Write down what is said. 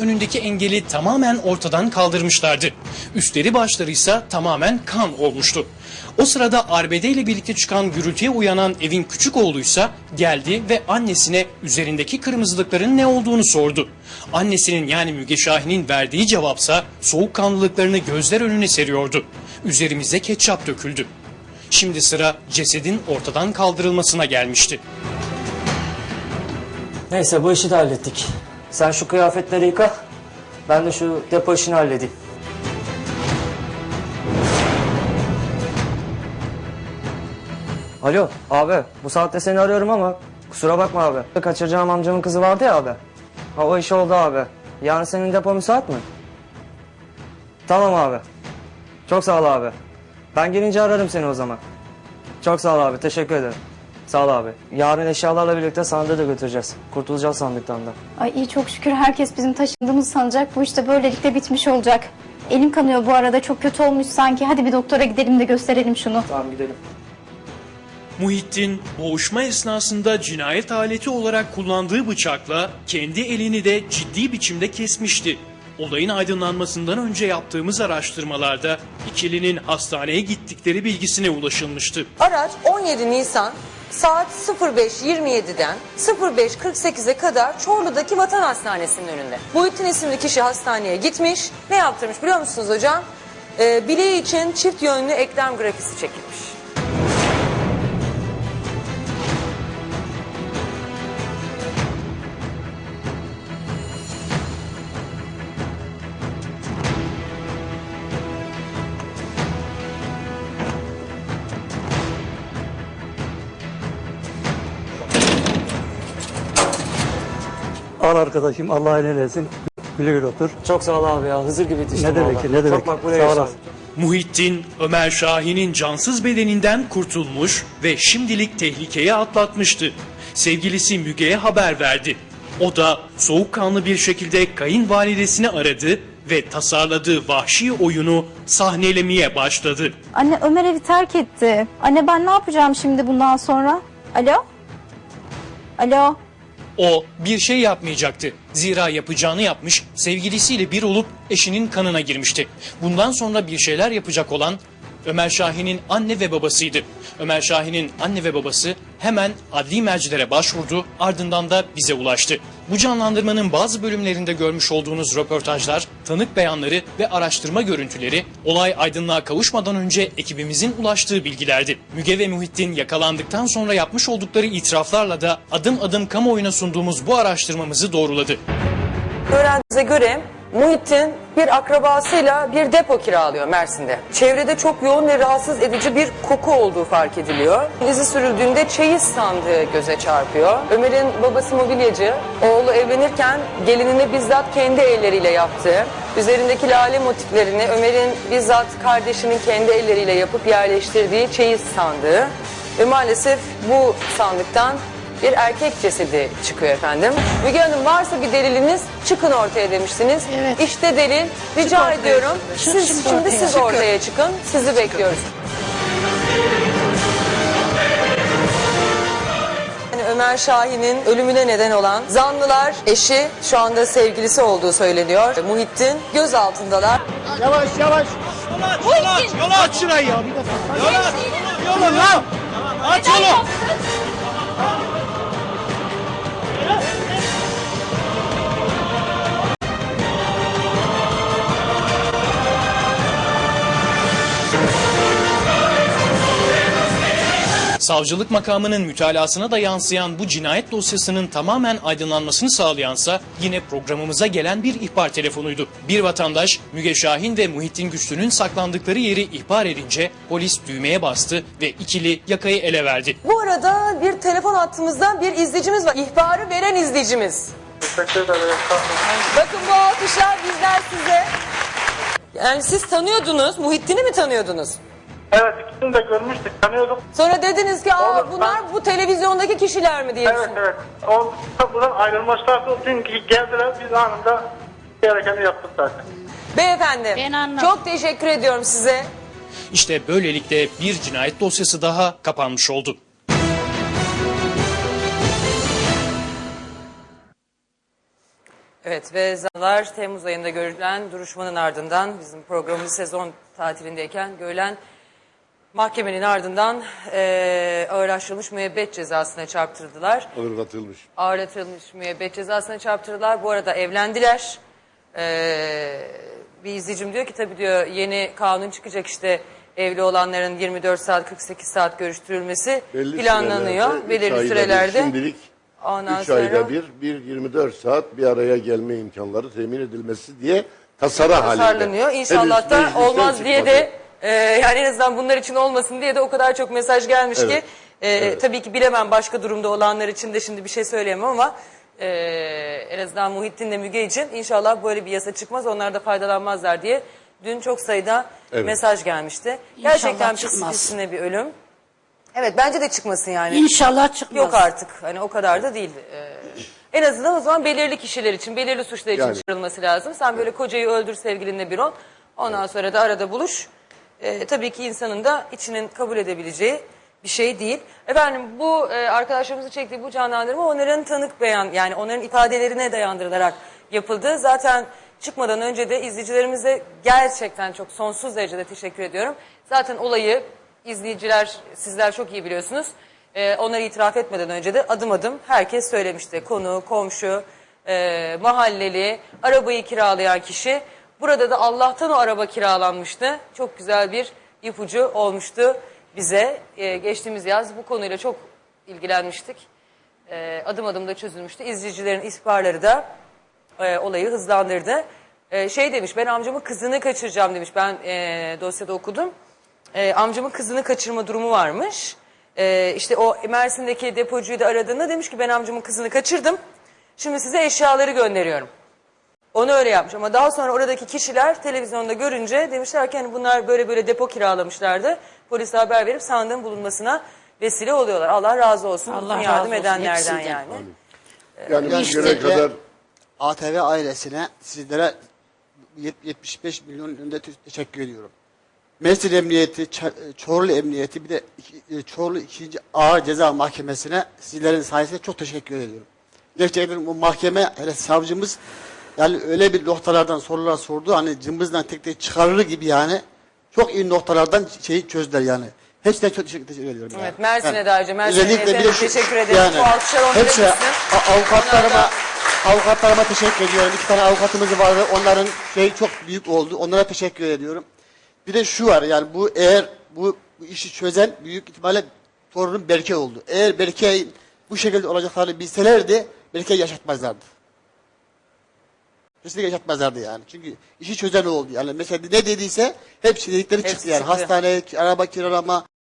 önündeki engeli tamamen ortadan kaldırmışlardı. Üstleri başları ise tamamen kan olmuştu. O sırada arbede ile birlikte çıkan gürültüye uyanan evin küçük oğluysa geldi ve annesine üzerindeki kırmızılıkların ne olduğunu sordu. Annesinin yani Müge Şahin'in verdiği cevapsa soğukkanlılıklarını gözler önüne seriyordu. Üzerimize ketçap döküldü. Şimdi sıra cesedin ortadan kaldırılmasına gelmişti. Neyse bu işi de hallettik. Sen şu kıyafetleri yıka. Ben de şu depo işini halledeyim. Alo abi bu saatte seni arıyorum ama kusura bakma abi. Kaçıracağım amcamın kızı vardı ya abi. Ha o iş oldu abi. Yani senin depo müsait mi? Tamam abi. Çok sağ ol abi. Ben gelince ararım seni o zaman. Çok sağ ol abi teşekkür ederim. Sağ ol abi. Yarın eşyalarla birlikte sandığı da götüreceğiz. Kurtulacağız sandıktan da. Ay iyi çok şükür herkes bizim taşındığımızı sanacak. Bu işte böylelikle bitmiş olacak. Elim kanıyor bu arada çok kötü olmuş sanki. Hadi bir doktora gidelim de gösterelim şunu. Tamam gidelim. Muhittin boğuşma esnasında cinayet aleti olarak kullandığı bıçakla kendi elini de ciddi biçimde kesmişti. Olayın aydınlanmasından önce yaptığımız araştırmalarda ikilinin hastaneye gittikleri bilgisine ulaşılmıştı. Araç 17 Nisan saat 05.27'den 05.48'e kadar Çorlu'daki Vatan Hastanesi'nin önünde. Muhittin isimli kişi hastaneye gitmiş. Ne yaptırmış biliyor musunuz hocam? Ee, bileği için çift yönlü eklem grafisi çekilmiş. Al arkadaşım Allah helal etsin. Güle güle otur. Çok sağ ol abi ya. Hızır gibi yetiştim Ne demek ki, ne demek Çok makbule Sağ yaşadım. olasın. Muhittin Ömer Şahin'in cansız bedeninden kurtulmuş ve şimdilik tehlikeye atlatmıştı. Sevgilisi Müge'ye haber verdi. O da soğukkanlı bir şekilde kayınvalidesini aradı ve tasarladığı vahşi oyunu sahnelemeye başladı. Anne Ömer evi terk etti. Anne ben ne yapacağım şimdi bundan sonra? Alo? Alo? O bir şey yapmayacaktı. Zira yapacağını yapmış, sevgilisiyle bir olup eşinin kanına girmişti. Bundan sonra bir şeyler yapacak olan Ömer Şahin'in anne ve babasıydı. Ömer Şahin'in anne ve babası hemen adli mercilere başvurdu, ardından da bize ulaştı. Bu canlandırmanın bazı bölümlerinde görmüş olduğunuz röportajlar, tanık beyanları ve araştırma görüntüleri olay aydınlığa kavuşmadan önce ekibimizin ulaştığı bilgilerdi. Müge ve Muhittin yakalandıktan sonra yapmış oldukları itiraflarla da adım adım kamuoyuna sunduğumuz bu araştırmamızı doğruladı. Öğrendiğimize göre Muhittin bir akrabasıyla bir depo kiralıyor Mersin'de. Çevrede çok yoğun ve rahatsız edici bir koku olduğu fark ediliyor. İzi sürüldüğünde çeyiz sandığı göze çarpıyor. Ömer'in babası mobilyacı. Oğlu evlenirken gelinini bizzat kendi elleriyle yaptı. Üzerindeki lale motiflerini Ömer'in bizzat kardeşinin kendi elleriyle yapıp yerleştirdiği çeyiz sandığı. Ve maalesef bu sandıktan bir erkek cesedi çıkıyor efendim. Müge Hanım varsa bir deliliniz çıkın ortaya demiştiniz. Evet. İşte delil. Rica ediyorum. Siz Çıkın şimdi ortaya. siz ortaya çıkın. Sizi bekliyoruz. Yani Ömer Şahin'in ölümüne neden olan zanlılar eşi şu anda sevgilisi olduğu söyleniyor. Muhittin gözaltındalar. Savcılık makamının mütalasına da yansıyan bu cinayet dosyasının tamamen aydınlanmasını sağlayansa yine programımıza gelen bir ihbar telefonuydu. Bir vatandaş Müge Şahin ve Muhittin Güçlü'nün saklandıkları yeri ihbar edince polis düğmeye bastı ve ikili yakayı ele verdi. Bu arada bir telefon hattımızdan bir izleyicimiz var. İhbarı veren izleyicimiz. Bakın bu alkışlar bizler size. Yani siz tanıyordunuz, Muhittin'i mi tanıyordunuz? Evet ikisini de görmüştük, tanıyorduk. Sonra dediniz ki aa Oğlum, bunlar ben- bu televizyondaki kişiler mi diye Evet düşündüm. evet. O kapıdan ayrılma şartı çünkü geldiler biz anında gerekeni yaptık zaten. Beyefendi Ben anladım. çok teşekkür ediyorum size. İşte böylelikle bir cinayet dosyası daha kapanmış oldu. Evet ve zanlar Temmuz ayında görülen duruşmanın ardından bizim programımız sezon tatilindeyken görülen mahkemenin ardından eee ağırlaştırılmış müebbet cezasına çarptırdılar. Ağır katılmış. Ağırlatılmış müebbet cezasına çarptırdılar. Bu arada evlendiler. Eee, bir izleyicim diyor ki tabii diyor yeni kanun çıkacak işte evli olanların 24 saat 48 saat görüştürülmesi Belli planlanıyor. sürelerde, belirli ayda bir, sürelerde. Şimdilik Ondan 3 sonra- ayda bir, bir 24 saat bir araya gelme imkanları temin edilmesi diye tasarı halinde. tasarlanıyor. İnşallah da olmaz diye çıkmadı. de e, yani en azından bunlar için olmasın diye de o kadar çok mesaj gelmiş Evet. ki e, tabii ki bilemem başka durumda olanlar için de şimdi bir şey söyleyemem ama e, en azından Muhittin'le Müge için inşallah böyle bir yasa çıkmaz onlar da faydalanmazlar diye dün çok sayıda Evet. mesaj gelmişti. İnşallah Gerçekten pis çıkmaz. pisine bir ölüm. Evet bence de çıkmasın yani. İnşallah çıkmaz. Yok artık. Hani o kadar da değil. Ee, en azından o zaman belirli kişiler için, belirli suçlar için Yani. çıkarılması lazım. Sen böyle kocayı öldür sevgilinle bir ol. Ondan sonra da arada buluş. Ee, tabii ki insanın da içinin kabul edebileceği bir şey değil. Efendim bu e, arkadaşlarımızın çektiği bu canlandırma onların tanık beyan yani onların ifadelerine dayandırılarak yapıldı. Zaten çıkmadan önce de izleyicilerimize gerçekten çok sonsuz derecede teşekkür ediyorum. Zaten olayı izleyiciler sizler çok iyi biliyorsunuz. Ee, onları itiraf etmeden önce de adım adım herkes söylemişti. Konu, komşu, e, mahalleli, arabayı kiralayan kişi. Burada da Allah'tan o araba kiralanmıştı. Çok güzel bir ipucu olmuştu bize. Ee, geçtiğimiz yaz bu konuyla çok ilgilenmiştik. Ee, adım adım da çözülmüştü. İzleyicilerin ihbarları da e, olayı hızlandırdı. E, şey demiş ben amcamın kızını kaçıracağım demiş. Ben e, dosyada okudum. E, amcamın kızını kaçırma durumu varmış. E, işte o Mersin'deki depocuyu da aradığında demiş ki ben amcamın kızını kaçırdım. Şimdi size eşyaları gönderiyorum. Onu öyle yapmış ama daha sonra oradaki kişiler televizyonda görünce demişler ki hani bunlar böyle böyle depo kiralamışlardı. Polise haber verip sandığın bulunmasına vesile oluyorlar. Allah razı olsun. Allah bütün razı yardım olsun edenlerden hepsinden. yani. Yani İşte bugüne de- kadar ATV ailesine sizlere yet- 75 milyon önünde te- teşekkür ediyorum. Mersin Emniyeti, Ç- Çorlu Emniyeti bir de iki- e, Çorlu 2. Ağır Ceza Mahkemesi'ne sizlerin sayesinde çok teşekkür ediyorum. Gerçekten bu mahkeme hele savcımız yani öyle bir noktalardan sorular sordu hani cımbızdan tek tek çıkarır gibi yani çok iyi noktalardan şeyi çözdüler yani. Hepsine çok teşekkür, teşekkür ediyorum. Evet, yani. Mersin'e Yani de ayrıca Mersin özellikle bir de şu- teşekkür ederim. Bu alkışlar onlara hepsine, avukatlarıma, avukatlarıma teşekkür ediyorum. İki tane avukatımız vardı. Onların şey çok büyük oldu. Onlara teşekkür ediyorum. Bir de şu var yani bu eğer bu, bu işi çözen büyük ihtimalle torunum Berke oldu. Eğer Berke bu şekilde olacaklarını bilselerdi Berke yaşatmazlardı. Kesinlikle yaşatmazlardı yani. Çünkü işi çözen o oldu. Yani mesela ne dediyse hepsi dedikleri Hepsi çıktı yani. çıktı. Hastane, araba kiralama,